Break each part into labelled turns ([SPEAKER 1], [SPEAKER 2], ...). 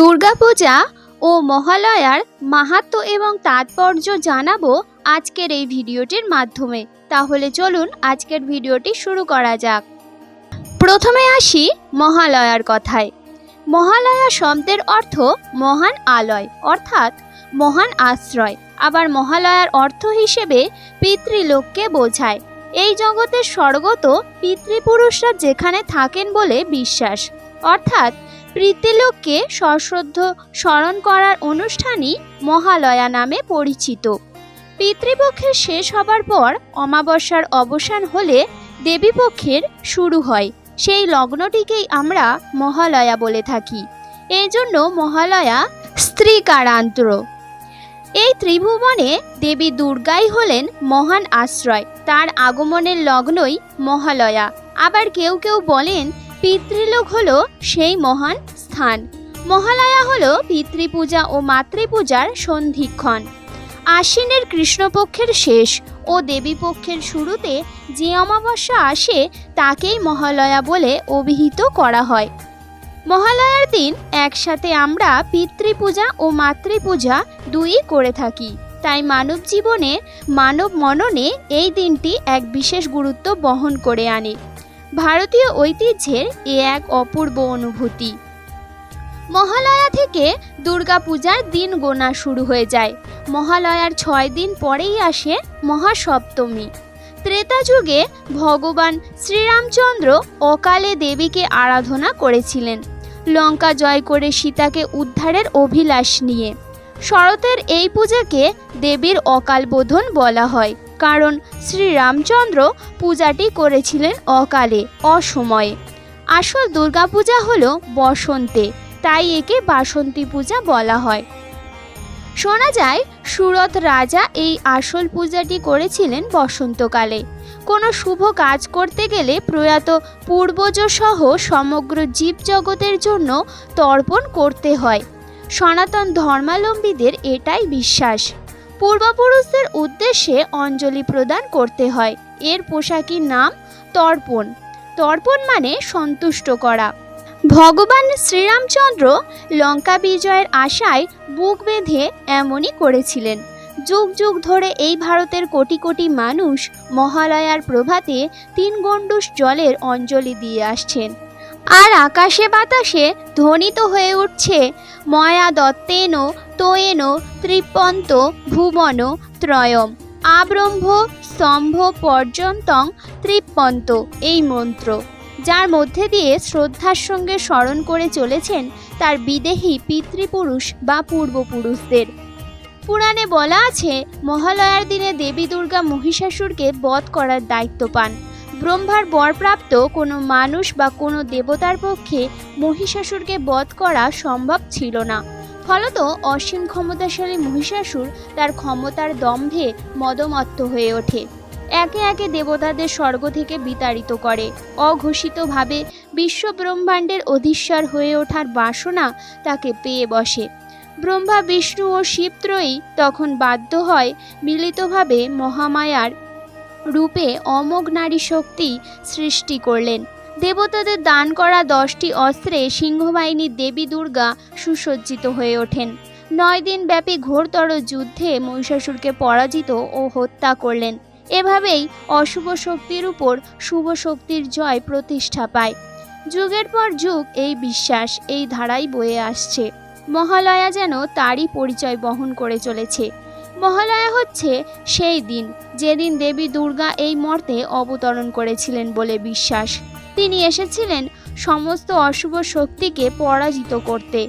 [SPEAKER 1] দুর্গাপূজা ও মহালয়ার মাহাত্ম এবং তাৎপর্য জানাব আজকের এই ভিডিওটির মাধ্যমে। তাহলে চলুন আজকের ভিডিওটি শুরু করা যাক। প্রথমে আসি মহালয়ার কথায়। মহালয়া শব্দের অর্থ মহান আলয়, অর্থাৎ মহান আশ্রয়। আবার মহালয়ার অর্থ হিসেবে পিতৃলোককে বোঝায়। এই জগতের স্বর্গত পিতৃপুরুষরা যেখানে থাকেন বলে বিশ্বাস। অর্থাৎ পিতৃলোককে সশ্রদ্ধ স্মরণ করার অনুষ্ঠানই মহালয়া নামে পরিচিত। পিতৃপক্ষের শেষ হবার পর অমাবস্যার অবসান হলে দেবীপক্ষের শুরু হয়। সেই লগ্নটিকেই আমরা মহালয়া বলে থাকি। এই জন্য মহালয়া স্ত্রী কারান্তর এই ত্রিভুবনে দেবী দুর্গাই হলেন মহান আশ্রয়। তার আগমনের লগ্নই মহালয়া। আবার কেউ কেউ বলেন পিতৃলোক হলো সেই মহান স্থান। মহালয়া হলো পিতৃপূজা ও মাতৃপূজার সন্ধিক্ষণ। আশ্বিনের কৃষ্ণপক্ষের শেষ ও দেবীপক্ষের শুরুতে যে অমাবস্যা আসে তাকেই মহালয়া বলে অভিহিত করা হয়। মহালয়ার দিন একসাথে আমরা পিতৃপূজা ও মাতৃপূজা দুই করে থাকি। তাই মানব জীবনে মানব মননে এই দিনটি এক বিশেষ গুরুত্ব বহন করে আনে। ভারতীয় ঐতিহ্যের এ এক অপূর্ব অনুভূতি। মহালয়া থেকে দুর্গাপূজার দিন গোনা শুরু হয়ে যায়। মহালয়ার ছয় দিন পরেই আসে মহাসপ্তমী। ত্রেতা যুগে ভগবান শ্রীরামচন্দ্র অকালে দেবীকে আরাধনা করেছিলেন। লঙ্কা জয় করে সীতাকে উদ্ধারের অভিলাষ নিয়ে। শরতের এই পূজাকে দেবীর অকাল বোধন বলা হয়। কারণ শ্রীরামচন্দ্র পূজাটি করেছিলেন অকালে, অসময়ে। আসল দুর্গাপূজা হল বসন্তে, তাই একে বাসন্তী পূজা বলা হয়। শোনা যায় সুরত রাজা এই আসল পূজাটি করেছিলেন বসন্তকালে। কোনো শুভ কাজ করতে গেলে প্রয়াত পূর্বজ সহ সমগ্র জীবজগতের জন্য তর্পণ করতে হয়। সনাতন ধর্মালম্বীদের এটাই বিশ্বাস। পূর্বপুরুষদের উদ্দেশ্যে অঞ্জলি প্রদান করতে হয়। এর পোশাকি নাম তর্পণ। তর্পণ মানে সন্তুষ্ট করা। ভগবান শ্রীরামচন্দ্র লঙ্কা বিজয়ের আশায় বুক বেঁধে এমনই করেছিলেন। যুগ যুগ ধরে এই ভারতের কোটি কোটি মানুষ মহালয়ার প্রভাতে তিন গণ্ডুষ জলের অঞ্জলি দিয়ে আসছেন। আর আকাশে বাতাসে ধ্বনিত হয়ে উঠছে, ময়া দত্তেন তোয়েন ত্রিপন্ত ভুবন ত্রয়ম। আব্রহ্ম স্তম্ভ পর্যন্তং ত্রিপন্ত এই মন্ত্র। যার মধ্যে দিয়ে শ্রদ্ধার সঙ্গে স্মরণ করে চলেছেন তার বিদেহী পিতৃপুরুষ বা পূর্বপুরুষদের। পুরাণে বলা আছে, মহালয়ার দিনে দেবী দুর্গা মহিষাসুরকে বধ করার দায়িত্ব পান। ব্রহ্মার বরপ্রাপ্ত কোনো মানুষ বা কোনো দেবতার পক্ষে মহিষাসুরকে বধ করা সম্ভব ছিল না। ফলত অসীম ক্ষমতাশালী মহিষাসুর তার ক্ষমতার দম্ভে মদমত্ত হয়ে ওঠে। একে একে দেবতাদের স্বর্গ থেকে বিতাড়িত করে। অঘোষিতভাবে বিশ্ব ব্রহ্মাণ্ডের অধীশ্বর হয়ে ওঠার বাসনা তাকে পেয়ে বসে। ব্রহ্মা, বিষ্ণু ও শিবত্রয়ী তখন বাধ্য হয় মিলিতভাবে মহামায়ার রূপে অমোঘ নারী শক্তি সৃষ্টি করলেন। দেবতাদের দান করা দশটি অস্ত্রে সিংহবাহিনী দেবী দুর্গা সুসজ্জিত হয়ে ওঠেন। নয় দিন ব্যাপী ঘোরতর যুদ্ধে মহিষাসুরকে পরাজিত ও হত্যা করলেন। এভাবেই অশুভ শক্তির উপর শুভ শক্তির জয় প্রতিষ্ঠা পায়। যুগের পর যুগ এই বিশ্বাস এই ধারাই বয়ে আসছে। মহালয়া যেন তারই পরিচয় বহন করে চলেছে। মহালয়া হচ্ছে সেই দিন, যেদিন দেবী দুর্গা এই মর্তে অবতরণ করেছিলেন বলে বিশ্বাস। তিনি এসেছিলেন সমস্ত অশুভ শক্তিকে পরাজিত করতে।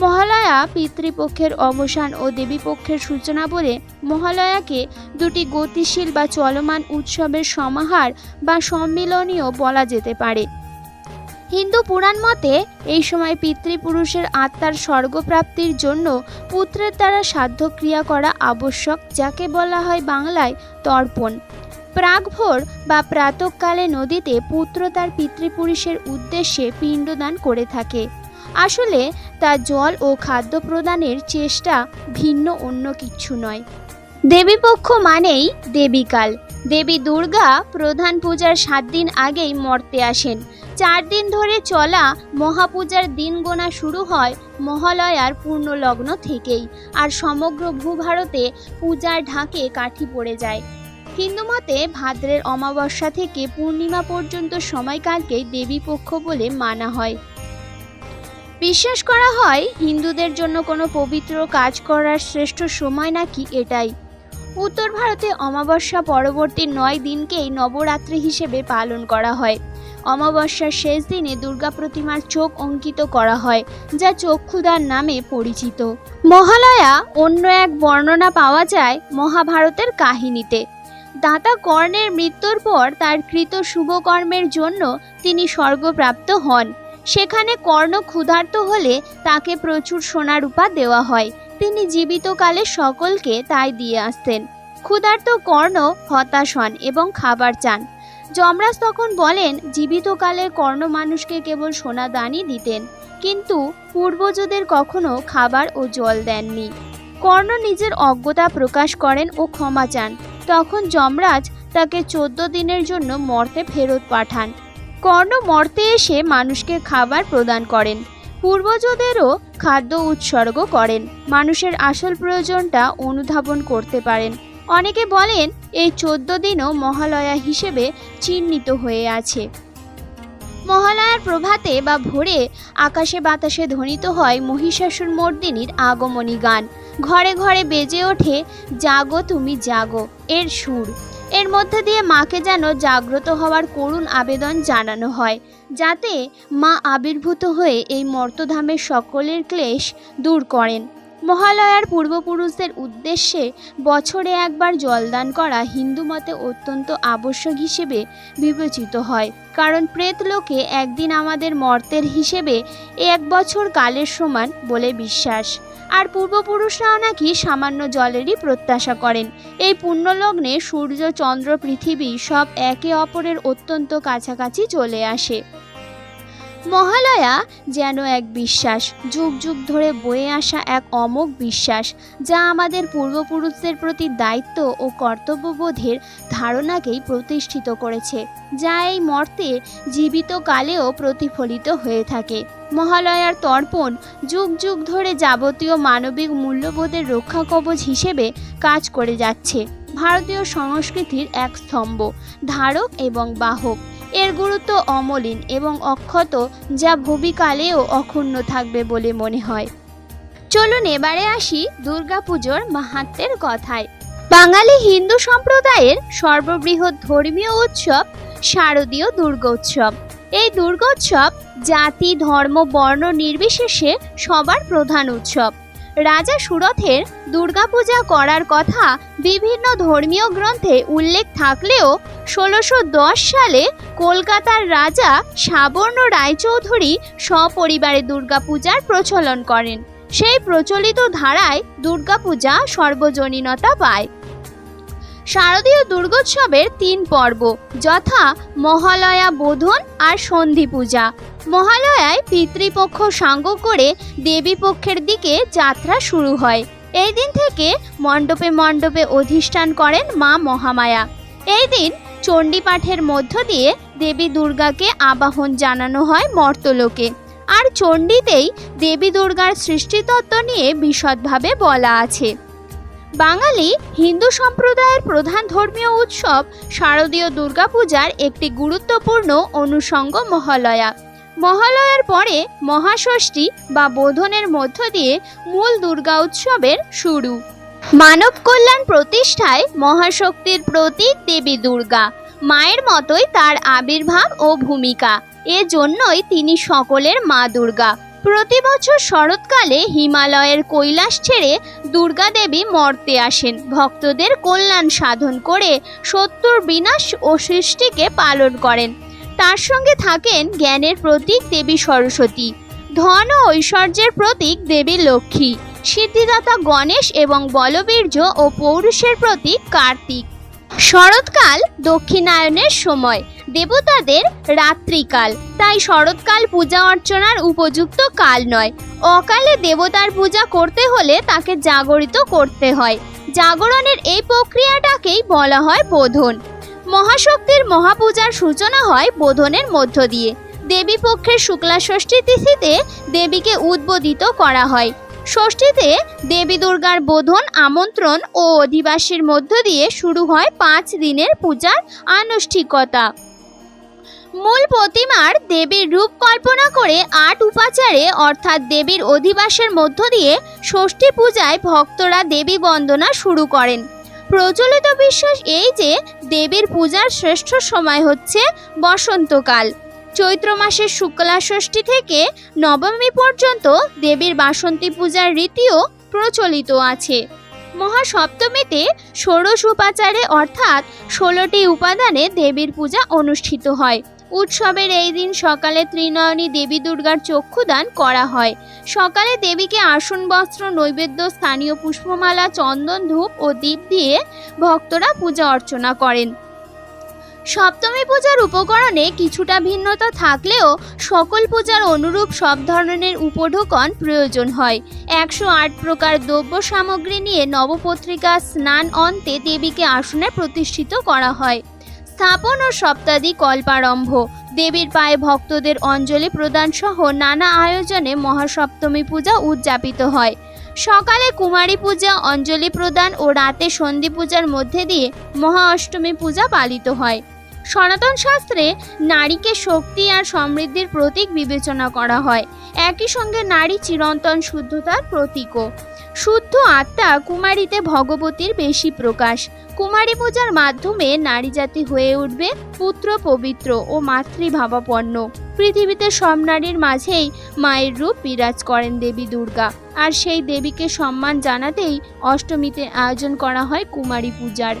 [SPEAKER 1] মহালয়া পিতৃপক্ষের অবসান ও দেবীপক্ষের সূচনা বলে মহালয়াকে দুটি গতিশীল বা চলমান উৎসবের সমাহার বা সম্মিলনীয় বলা যেতে পারে। হিন্দু পুরাণ মতে, এই সময় পিতৃপুরুষের আত্মার স্বর্গপ্রাপ্তির জন্য পুত্রের দ্বারা সাধ্য ক্রিয়া করা আবশ্যক, যাকে বলা হয় বাংলায় তর্পণ। প্রাগভোর বা প্রাতকালে নদীতে পুত্র তার পিতৃপুরুষের উদ্দেশ্যে পিণ্ডদান করে থাকে। আসলে, তা জল ও খাদ্য প্রদানের চেষ্টা ভিন্ন অন্য কিছু নয়। দেবীপক্ষ মানেই দেবীকাল। দেবী দুর্গা প্রধান পূজার সাত দিন আগেই মর্তে আসেন। চার দিন ধরে চলা মহাপূজার দিন গোনা শুরু হয় মহালয়ার পূর্ণলগ্ন থেকেই আর সমগ্র ভূভারতে পূজার ঢাকে কাঠি পড়ে যায়। হিন্দু মতে ভাদ্রের অমাবস্যা থেকে পূর্ণিমা পর্যন্ত সময়কালকেই দেবীপক্ষ বলে মানা হয়। বিশ্বাস করা হয় হিন্দুদের জন্য কোনো পবিত্র কাজ করার শ্রেষ্ঠ সময় নাকি এটাই। উত্তর ভারতে অমাবস্যা পরবর্তী নয় দিনকেই নবরাত্রি হিসেবে পালন করা হয়। অমাবস্যার শেষ দিনে দুর্গা প্রতিমার চোখ অঙ্কিত করা হয়, যা চক্ষুদার নামে পরিচিত। মহালয়া অন্য এক বর্ণনা পাওয়া যায় মহাভারতের কাহিনীতে। দাতা কর্ণের মৃত্যুর পর তার কৃত শুভকর্মের জন্য তিনি স্বর্গপ্রাপ্ত হন। সেখানে কর্ণ ক্ষুধার্ত হলে তাকে প্রচুর সোনা রূপা দেওয়া হয়। তিনি জীবিতকালে সকলকে তাই দিয়ে আসতেন। ক্ষুধার্ত কর্ণ হতাশ হন এবং খাবার চান। যমরাজ তখন বলেন, জীবিতকালে কর্ণ মানুষকে কেবল সোনা দানই দিতেন, কিন্তু পূর্বজদের কখনো খাবার ও জল দেননি। কর্ণ নিজের অজ্ঞতা প্রকাশ করেন ও ক্ষমা চান। তখন যমরাজ তাকে চোদ্দ দিনের জন্য মর্তে ফেরত পাঠান। কর্ণ মর্তে এসে মানুষকে খাবার প্রদান করেন। পূর্বজদেরও খাদ্য উৎসর্গ করেন। মানুষের আসল প্রয়োজনটা অনুধাবন করতে পারেন। অনেকে বলেন এই চোদ্দ দিনও মহালয়া হিসেবে চিহ্নিত হয়ে আছে। মহালয়ার প্রভাতে বা ভোরে আকাশে বাতাসে ধ্বনিত হয় মহিষাসুর মর্দিনীর আগমনী গান। ঘরে ঘরে বেজে ওঠে, জাগো তুমি জাগো এর সুর। এর মধ্যে দিয়ে মাকে যেন জাগ্রত হওয়ার করুণ আবেদন জানানো হয়, যাতে মা আবির্ভূত হয়ে এই মর্তধামের সকলের ক্লেশ দূর করেন। মহালয়ার পূর্বপুরুষদের উদ্দেশ্যে বছরে একবার জলদান করা হিন্দু মতে অত্যন্ত আবশ্যক হিসেবে বিবেচিত হয়। কারণ প্রেতলোকে একদিন আমাদের মর্তের হিসেবে এক বছর কালের সমান বলে বিশ্বাস। আর পূর্বপুরুষরাও নাকি সামান্য জলেরই প্রত্যাশা করেন। এই পুণ্যলগ্নে সূর্য, চন্দ্র, পৃথিবী সব একে অপরের অত্যন্ত কাছাকাছি চলে আসে। মহালয়া যেন এক বিশ্বাস, যুগ যুগ ধরে বয়ে আসা এক অমোঘ বিশ্বাস, যা আমাদের পূর্বপুরুষদের প্রতি দায়িত্ব ও কর্তব্যবোধের ধারণাকেই প্রতিষ্ঠিত করেছে, যা এই মর্তে জীবিত কালেও প্রতিফলিত হয়ে থাকে। মহালয়ার তর্পণ যুগ যুগ ধরে যাবতীয় মানবিক মূল্যবোধের রক্ষা কবচ হিসেবে কাজ করে যাচ্ছে। ভারতীয় সংস্কৃতির এক স্তম্ভ, ধারক এবং বাহক। এর গুরুত্ব অমলিন এবং অক্ষত যা ভবিকালেও অক্ষুণ্ণ থাকবে বলে মনে হয়। চলুন এবারে আসি দুর্গাপুজোর মাহাত্মের কথায়। বাঙালি হিন্দু সম্প্রদায়ের সর্ববৃহৎ ধর্মীয় উৎসব শারদীয় দুর্গোৎসব। এই দুর্গোৎসব জাতি, ধর্ম, বর্ণ নির্বিশেষে সবার প্রধান উৎসব। রাজা সুরথের দুর্গাপূজা করার কথা বিভিন্ন ধর্মীয় গ্রন্থে উল্লেখ থাকলেও ষোলোশো সালে কলকাতার রাজা সাবর্ণ রায়চৌধুরী সপরিবারে দুর্গাপূজার প্রচলন করেন। সেই প্রচলিত ধারায় দুর্গাপূজা সর্বজনীনতা পায়। শারদীয় দুর্গোৎসবের তিন পর্ব, যথা মহালয়া বোধন আর সন্ধি পূজা। মহালয়ায় পিতৃপক্ষ সাঙ্গ করে দেবীপক্ষের দিকে যাত্রা শুরু হয়। এই দিন থেকে মণ্ডপে মণ্ডপে অধিষ্ঠান করেন মা মহামায়া। এই দিন চণ্ডীপাঠের মধ্য দিয়ে দেবী দুর্গাকে আবাহন জানানো হয় মর্তলোকে। আর চণ্ডীতেই দেবী দুর্গার সৃষ্টিতত্ত্ব নিয়ে বিশদভাবে বলা আছে। বাঙালি হিন্দু সম্প্রদায়ের প্রধান ধর্মীয় উৎসব শারদীয় দুর্গাপূজার একটি গুরুত্বপূর্ণ অনুষঙ্গ মহালয়া। মহালয়ার পরে মহাষষ্ঠী বা বোধনের মধ্য দিয়ে মূল দুর্গা উৎসবের শুরু। মানব কল্যাণ প্রতিষ্ঠায় মহাশক্তির প্রতীক দেবী দুর্গা। মায়ের মতোই তার আবির্ভাব ও ভূমিকা। এজন্যই তিনি সকলের মা দুর্গা। প্রতি বছর শরৎকালে হিমালয়ের কৈলাস ছেড়ে দুর্গা দেবী মর্তে আসেন। ভক্তদের কল্যাণ সাধন করে শত্রুর বিনাশ ও সৃষ্টিকে পালন করেন। তার সঙ্গে থাকেন জ্ঞানের প্রতীক দেবী সরস্বতী। ধন ও ঐশ্বর্যের প্রতীক দেবী লক্ষ্মী। সিদ্ধিদাতা গণেশ এবং বলবীর্য ও পৌরুষের প্রতীক কার্তিক। শরৎকাল দক্ষিণায়নের সময়, দেবতাদের রাত্রিকাল। তাই শরৎকাল পূজা অর্চনার উপযুক্ত কাল নয়। অকালে দেবতার পূজা করতে হলে তাকে জাগরিত করতে হয়। জাগরণের এই প্রক্রিয়াটাকেই বলা হয় বোধন। মহাশক্তির মহাপূজার সূচনা হয় বোধনের মধ্য দিয়ে। দেবী পক্ষের শুক্লা ষষ্ঠী তিথিতে দেবীকে উদ্বোধিত করা হয়। ষষ্ঠীতে দেবী দুর্গার বোধন, আমন্ত্রণ ও অধিবাসীর মধ্য দিয়ে শুরু হয় পাঁচ দিনের পূজার আনুষ্ঠিকতা। মূল প্রতিমার দেবীর রূপ কল্পনা করে আট উপাচারে, অর্থাৎ দেবীর অধিবাসের মধ্য দিয়ে ষষ্ঠী পূজায় ভক্তরা দেবী বন্দনা শুরু করেন। প্রচলিত বিশ্বাস এই যে, দেবীর পূজার শ্রেষ্ঠ সময় হচ্ছে বসন্তকাল। চৈত্র মাসের শুক্লা ষষ্ঠী থেকে নবমী পর্যন্ত দেবীর বাসন্তী পূজার রীতিও প্রচলিত আছে। মহাসপ্তমীতে ষোড়শ উপাচারে অর্থাৎ ষোলোটি উপাদানে দেবীর পূজা অনুষ্ঠিত হয়। উৎসবের এই দিন সকালে ত্রিনয়নী দেবী দুর্গার চক্ষুদান করা হয়। সকালে দেবীকে আসন, বস্ত্র, নৈবেদ্য, স্থানীয় পুষ্পমালা, চন্দন, ধূপ ও দীপ দিয়ে ভক্তরা পূজা অর্চনা করেন। সপ্তমী পূজার উপকরণে কিছুটা ভিন্নতা থাকলেও সকল পূজার অনুরূপ সব ধরনের উপঢোকন প্রয়োজন হয়। একশো আট প্রকার দ্রব্য সামগ্রী নিয়ে নবপত্রিকা স্নান অন্তে দেবীকে আসনে প্রতিষ্ঠিত করা হয়। স্থাপন ও সপ্তাদি কল্পারম্ভ দেবীর পায়ে ভক্তদের অঞ্জলি প্রদান সহ নানা আয়োজনে মহাসপ্তমী পূজা উদযাপিত হয়। সকালে কুমারী পূজা, অঞ্জলি প্রদান ও রাতে সন্ধি পূজার মধ্যে দিয়ে মহা অষ্টমী পূজা পালিত হয়। সনাতন শাস্ত্রে নারীকে শক্তি আর সমৃদ্ধির প্রতীক বিবেচনা করা হয়। একই সঙ্গে নারী চিরন্তন শুদ্ধতার প্রতীকও। শুদ্ধ আত্মা কুমারীতে ভগবতীর বেশি প্রকাশ। কুমারী পূজার মাধ্যমে নারী জাতি হয়ে উঠবে পুত্র, পবিত্র ও মাতৃভাবাপন্ন। পৃথিবীতে সব নারীর মাঝেই মায়ের রূপ বিরাজ করেন দেবী দুর্গা। আর সেই দেবীকে সম্মান জানাতেই অষ্টমীতে আয়োজন করা হয় কুমারী পূজার।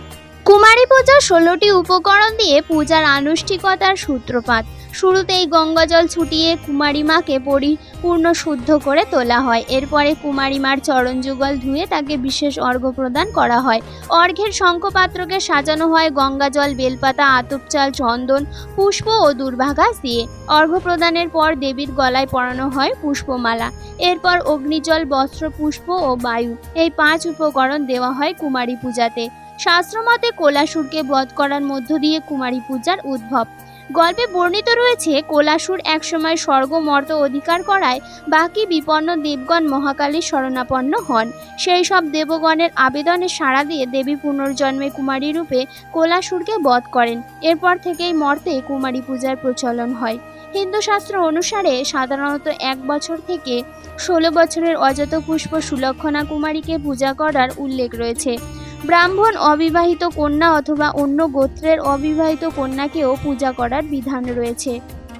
[SPEAKER 1] কুমারী পূজার ষোলোটি উপকরণ দিয়ে পূজার আনুষ্ঠিকতার সূত্রপাত। শুরুতেই গঙ্গাজল ছুটিয়ে কুমারী মাকে পরিপূর্ণ শুদ্ধ করে তোলা হয়। এরপরে কুমারী মার চরণ যুগল ধুয়ে তাকে বিশেষ অর্ঘ্য প্রদান করা হয়। অর্ঘ্যের শঙ্খপাত্রকে সাজানো হয় গঙ্গাজল, বেলপাতা আতপ চাল চন্দন, পুষ্প ও দুর্ভাগাস দিয়ে। অর্ঘ্য প্রদানের পর দেবীর গলায় পরানো হয় পুষ্পমালা। এরপর অগ্নিজল, বস্ত্র, পুষ্প ও বায়ু এই পাঁচ উপকরণ দেওয়া হয় কুমারী পূজাতে। শাস্ত্রমতে কোলাসুরকে বধ করার মধ্য দিয়ে কুমারী পূজার উদ্ভব। গল্পে বর্ণিত রয়েছে, কোলাসুর একসময় স্বর্গ মর্ত অধিকার করায় বাকি বিপন্ন দেবগণ মহাকালীর শরণাপন্ন হন। সেই সব দেবগণের আবেদনে সাড়া দিয়ে দেবী পুনর্জন্মে কুমারী রূপে কোলাসুরকে বধ করেন। এরপর থেকেই মর্তে কুমারী পূজার প্রচলন হয়। হিন্দু শাস্ত্র অনুসারে সাধারণত এক বছর থেকে ষোলো বছরের অজাত পুষ্প সুলক্ষণা কুমারীকে পূজা করার উল্লেখ রয়েছে। ব্রাহ্মণ অবিবাহিত কন্যা অথবা অন্য গোত্রের অবিবাহিত কন্যাকেও পূজা করার বিধান রয়েছে।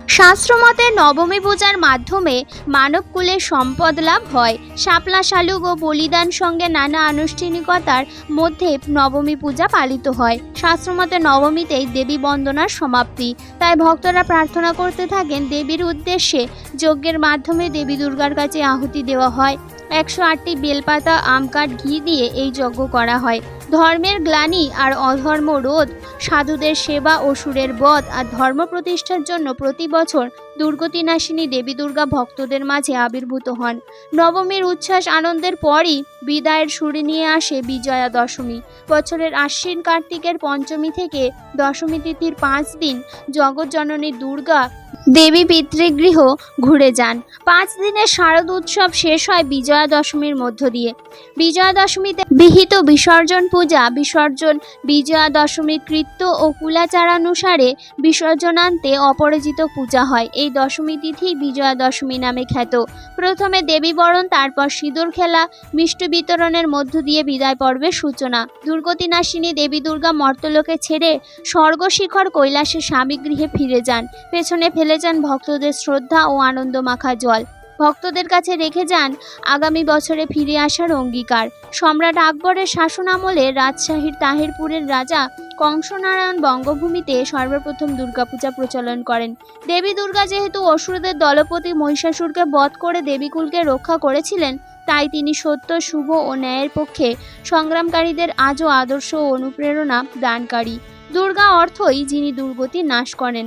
[SPEAKER 1] শাস্ত্রমতে নবমী পূজার মাধ্যমে মানবকুলের সম্পদ লাভ হয়। শাপলা শালুক ও বলিদান সঙ্গে নানা আনুষ্ঠানিকতার মধ্যে নবমী পূজা পালিত হয়। শাস্ত্রমতে নবমীতেই দেবী বন্দনার সমাপ্তি। তাই ভক্তরা প্রার্থনা করতে থাকেন দেবীর উদ্দেশ্যে যজ্ঞের মাধ্যমে দেবী দুর্গার কাছে আহুতি দেওয়া হয়। একশো আটটি বেলপাতা, আম কাঠ, ঘি দিয়ে এই যজ্ঞ করা হয়। ধর্মের গ্লানি আর অধর্ম রোধ, সাধুদের সেবা ও সুরের বধ আর ধর্ম প্রতিষ্ঠার জন্য প্রতি বছর দুর্গতিনাশিনী দেবী দুর্গা ভক্তদের মাঝে আবির্ভূত হন। নবমীর উচ্ছ্বাস আনন্দের পরই বিদায়ের সুরে নিয়ে আসে বিজয়া দশমী। বছরের আশ্বিন কার্তিকের পঞ্চমী থেকে দশমী তিথির পাঁচ দিন জগৎজননী দুর্গা দেবী পিতৃগৃহ ঘুরে যান। পাঁচ দিনের শারদ উৎসব শেষ হয় বিজয়া দশমীর মধ্য দিয়ে। বিজয়া দশমীতে বিহিত বিসর্জন পূজা, বিসর্জন বিজয়া দশমীর কৃত্য ও কুলাচারানুসারে বিসর্জনান্তে অপরাজিত পূজা হয়। এই দশমী তিথি বিজয়া দশমী নামে খ্যাত। প্রথমে দেবী বরণ, তারপর সিঁদুর খেলা, মিষ্টি বিতরণের মধ্য দিয়ে বিদায় পর্বের সূচনা। দুর্গতিনাশিনী দেবী দুর্গা মর্তলোকে ছেড়ে স্বর্গশিখর কৈলাসে স্বামী গৃহে ফিরে যান। পেছনে ফেলে যান ভক্তদের শ্রদ্ধা ও আনন্দ মাখা জল। ভক্তদের কাছে রেখে যান আগামী বছরে ফিরে আসার অঙ্গীকার। সম্রাট আকবরের শাসনামলে রাজশাহীর তাহিরপুরের রাজা কংসনারায়ণ বঙ্গভূমিতে সর্বপ্রথম দুর্গাপূজা প্রচলন করেন। দেবী দুর্গা যেহেতু অসুরদের দলপতি মহিষাসুরকে বধ করে দেবীকুলকে রক্ষা করেছিলেন, তাই তিনি সত্য, শুভ ও ন্যায়ের পক্ষে সংগ্রামকারীদের আজও আদর্শ ও অনুপ্রেরণা দানকারী। দুর্গা অর্থই যিনি দুর্গতি নাশ করেন।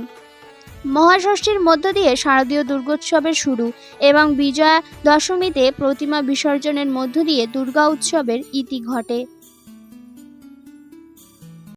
[SPEAKER 1] মহাষষ্ঠীর মধ্য দিয়ে শারদীয় দুর্গোৎসবের শুরু এবং বিজয়া দশমীতে প্রতিমা বিসর্জনের মধ্য দিয়ে দুর্গা উৎসবের ইতি ঘটে।